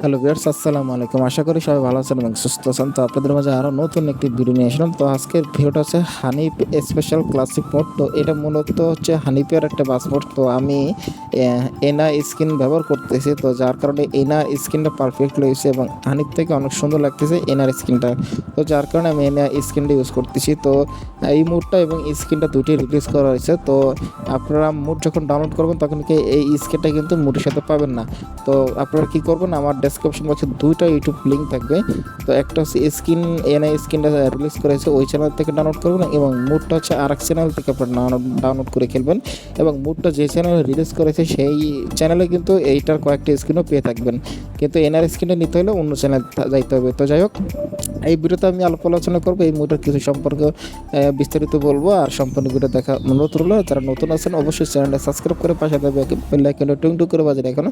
Hello বিয়ার্স আসসালামু আলাইকুম। আশা করি সবাই ভালো আছেন এবং সুস্থ আছেন। তো আপনাদের মাঝে আরও নতুন একটি ভিডিও নিয়ে আসলাম। তো আজকের ভিডিওটা হচ্ছে হানিপ স্পেশাল ক্লাসিক মোড তো এটা মূলত হচ্ছে হানিপের একটা মোড তো আমি এনা স্কিন ব্যবহার করতেছি। তো যার কারণে এনা স্কিনটা পারফেক্ট হয়েছে এবং হানিপ থেকে অনেক সুন্দর লাগতেছে এনার স্কিনটা তো যার কারণে আমি এনা স্কিনটা ইউজ করতেছি। তো এই মুডটা এবং স্কিনটা দুটি রিলিজ করা হয়েছে। তো আপনারা মুড যখন ডাউনলোড করবেন, তখন কি এই স্কিনটা কিন্তু মুডের সাথে পাবেন না। তো আপনারা কি করবেন? আমার ডেসক্রিপশন বক্সে দুইটা ইউটিউব লিঙ্ক থাকবে। তো একটা হচ্ছে স্ক্রিন এনআই স্ক্রিনটা রিলিজ করেছে ওই চ্যানেল থেকে ডাউনলোড করবেন এবং মুডটা হচ্ছে আর এক চ্যানেল থেকে আপনারা ডাউনলোড করে খেলবেন এবং মুডটা যে চ্যানেল রিলিজ করেছে সেই চ্যানেলে কিন্তু এইটার কয়েকটি স্ক্রিনও পেয়ে থাকবেন। কিন্তু এনআর স্ক্রিনটা নিতে হলে অন্য চ্যানেল যাইতে হবে। তো যাই হোক এই ভিডিওতে আমি আলোপ আলোচনা করব, এই মুডের কিছু সম্পর্কে বিস্তারিত বলব। আর সম্পূর্ণ ভিডিও দেখা অনুরোধ রইল, যারা নতুন আছেন, অবশ্যই চ্যানেলটা সাবস্ক্রাইব করে পাশে দেবে বেল আইকনে টুং টুং করে বাজে রাখুন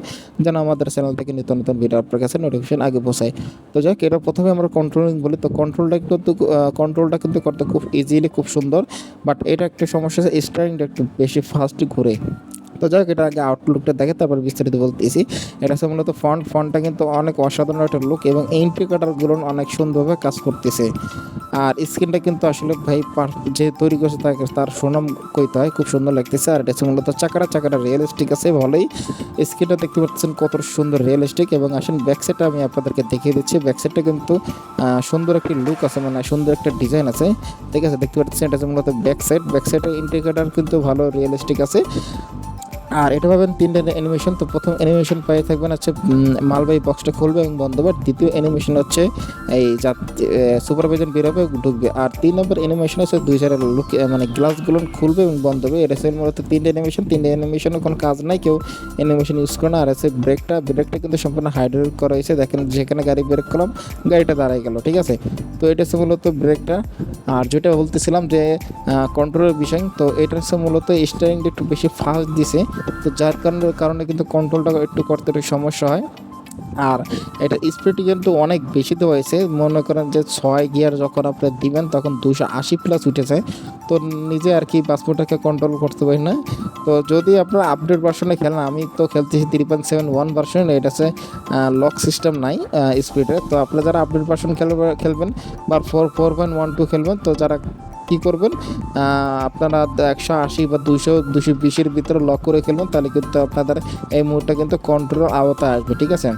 যেন আমাদের চ্যানেল থেকে নিত্য নতুন ভিডিও আপনার কাছে নোটিফিকেশন আগে পৌঁছায়। তো যাই হোক এটা প্রথমে আমরা কন্ট্রোলিং বলি। তো কন্ট্রোলটা কিন্তু কন্ট্রোলটা কিন্তু করতে খুব ইজিলি খুব সুন্দর বাট এটা একটা সমস্যা আছে স্টারিংটা একটু বেশি ফাস্ট ঘুরে। তো যাই হোক, এটা আগে আউটলুকটা দেখে তারপর বিস্তারিত বলতেছি। এটা হচ্ছে মূলত ফন্ট ফন্টটা কিন্তু অনেক অসাধারণ একটা লুক এবং এন্ট্রি কাটারগুলো অনেক সুন্দরভাবে কাজ করতেছে। আর স্ক্রিনটা কিন্তু আসলে ভাই যে তৈরি করছে তাকে তার সুনাম কইতে হয়, খুব সুন্দর লাগতেছে। আর এটা হচ্ছে মূলত চাকাটা চাকাটা রিয়েলিস্টিক আছে ভালোই। স্ক্রিনটা দেখতে পাচ্ছেন কত সুন্দর রিয়েলিস্টিক এবং আসেন ব্যাকসাইডটা আমি আপনাদেরকে দেখিয়ে দিচ্ছি। ব্যাকসাইডটা কিন্তু সুন্দর একটি লুক আছে মানে সুন্দর একটা ডিজাইন আছে। ঠিক আছে, দেখতে পাচ্ছেন এটা হচ্ছে মূলত ব্যাকসাইড ব্যাকসাইডের ইন্ডিকেটার কিন্তু ভালো রিয়েলিস্টিক আছে। আর এটা পাবেন তিনটে অ্যানিমেশন তো প্রথম অ্যানিমেশন পাই থাকবেন হচ্ছে মালবাহী বক্সটা খুলবে এবং বন্ধ হবে। দ্বিতীয় অ্যানিমেশন হচ্ছে এই সুপারভাইজার বেরোবে, ঢুকবে। আর তিন নম্বর অ্যানিমেশন হচ্ছে দুই লুক মানে গ্লাসগুলো খুলবে এবং বন্ধ হবে। এটা হচ্ছে মূলত তিনটে অ্যানিমেশন তিনটে অ্যানিমেশনের কোনো কাজ নাই, কেউ অ্যানিমেশন ইউজ করে না। আর হচ্ছে ব্রেকটা ব্রেকটা কিন্তু সম্পূর্ণ হাইড্রোলিক করা হয়েছে। দেখেন, যেখানে গাড়ি ব্রেক করলাম, গাড়িটা দাঁড়ায় গেল, ঠিক আছে? তো এটা হচ্ছে মূলত ব্রেকটা আর যেটা বলতেছিলাম যে কন্ট্রোলের বিষয়, তো এটা হচ্ছে মূলত স্টারিংটা একটু বেশি ফাস্ট দিছে। তো যার কারণে কারণে কিন্তু কন্ট্রোলটা একটু করতে একটু সমস্যা হয়। আর এটা স্পিড কিন্তু অনেক বেশি তো হয়েছে। মনে করেন যে ছয় গিয়ার যখন আপনি দিবেন, তখন দুশো আশি প্লাস উঠেছে। তো নিজে আর কি পাসপোর্টটাকে কন্ট্রোল করতে পারি না। তো যদি আপনারা আপডেট ভার্সনে খেলেন, আমি তো খেলতেছি three point seven one version এটা হচ্ছে লক সিস্টেম নাই স্পিডে তো আপনারা যারা আপডেট ভার্সন খেলবে খেলবেন বা four four point one two খেলবেন, তো যারা কী করবেন? আপনারা একশো আশি বা দুশো দুশো বিশের ভিতরে লক করে খেলবেন তাহলে কিন্তু আপনাদের এই মুহূর্তে কিন্তু কন্ট্রোল আওতায় আসবে, ঠিক আছে?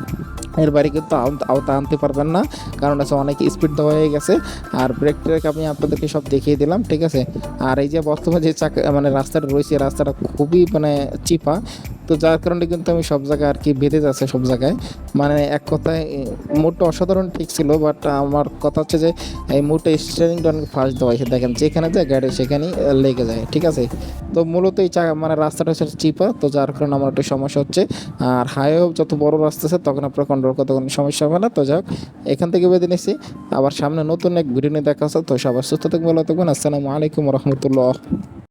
এর বাইরে কিন্তু আওত- আওতা আনতে পারবেন না, কারণ আছে অনেক স্পিড দেওয়া হয়ে গেছে। আর ব্রেক ট্রেক আমি আপনাদেরকে সব দেখিয়ে দিলাম, ঠিক আছে? আর এই যে বর্তমানে যে চাকা মানে রাস্তাটা রয়েছে রাস্তাটা খুবই মানে চিপা। তো যার কারণে কিন্তু আমি সব জায়গায় আর কি বেঁধে যাচ্ছে সব জায়গায়। মানে এক কথায় মোটটা অসাধারণ ঠিক ছিল বাট আমার কথা হচ্ছে যে, এই মোটটা স্টিয়ারিংটা অনেক ফাস্ট দেওয়া হয়েছে। দেখেন, যেখানে যায় গাড়ি সেখানেই লেগে যায়, ঠিক আছে? তো মূলত এই মানে রাস্তাটা হচ্ছে চিপা তো যার কারণে আমার একটু সমস্যা হচ্ছে। আর হাইওয়ে যত বড় রাস্তা আছে তখন আপনার কন্ট্রোল করতে কোনো সমস্যা হবে না। তো যাই হোক, এখান থেকে বেঁধে নিছি। আবার সামনে নতুন এক ভিডিও নিয়ে দেখা হচ্ছে, তো সবার সুস্থ থাকবেন, ভালো থাকবেন। আসসালামু আলাইকুম রহমতুল্লাহ।